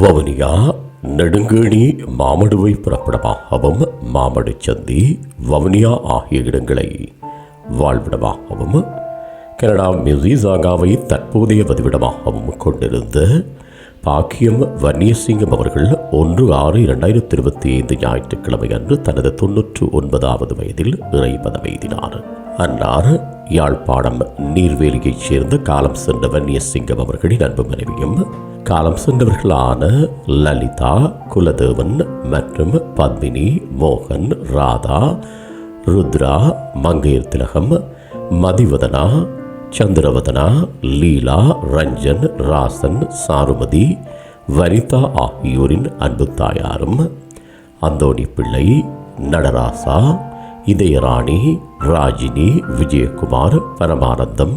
வவுனியா நெடுங்கேணி மாமடுவை புறப்படமாகவும் மாமடு சந்தி வவுனியா ஆகிய இடங்களை வாழ்விடமாகவும் கனடா மியூசிசாங்காவை தற்போதைய வதிவிடமாகவும் கொண்டிருந்த பாக்கியம் வன்னியசிங்கம் அவர்கள் ஒன்று ஆறு இரண்டாயிரத்தி இருபத்தி ஐந்து ஞாயிற்றுக்கிழமை அன்று தனது தொன்னூற்று ஒன்பதாவது வயதில் இறைபதம் எய்தினார். அன்னாறு யாழ்ப்பாணம் நீர்வேலியைச் சேர்ந்த காலம் சென்ற வன்னியசிங்கம் அவர்களின் அன்பு மனைவியும் காலம் சென்றவர்களான லலிதா குலதேவன் மற்றும் பத்மினி மோகன் ராதா ருத்ரா மங்கையர் திலகம் மதிவதனா சந்திரவதனா லீலா ரஞ்சன் ராசன் சாருமதி வனிதா ஆகியோரின் அன்பு தாயாரும் அந்தோணி பிள்ளை நடராசா இதயராணி ராஜினி விஜயகுமார் பரமானந்தம்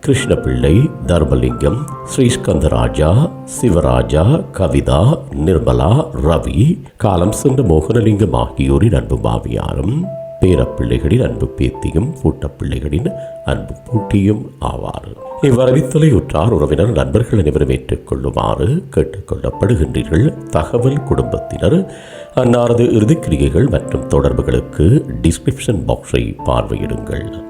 கிருஷ்ணபிள்ளை தர்மலிங்கம் ஸ்ரீஸ்கந்தராஜா சிவராஜா கவிதா நிர்மலா ரவி காலம் சென்ற மோகனலிங்கம் ஆகியோரின் அன்பு பாவியாரும் பேரப்பிள்ளைகளின் அன்பு பேத்தியும் பூட்டப்பிள்ளைகளின் அன்பு பூட்டியும் ஆவார். இவ்வரவித்தலை உற்றார் உறவினர் நண்பர்கள் அனைவரும் ஏற்றுக்கொள்ளுமாறு கேட்டுக்கொள்ளப்படுகின்றீர்கள். தகவல் குடும்பத்தினர் அன்னாரது இறுதிக்கிரியைகள் மற்றும் தொடர்புகளுக்கு டிஸ்கிரிப்ஷன் பாக்ஸை பார்வையிடுங்கள்.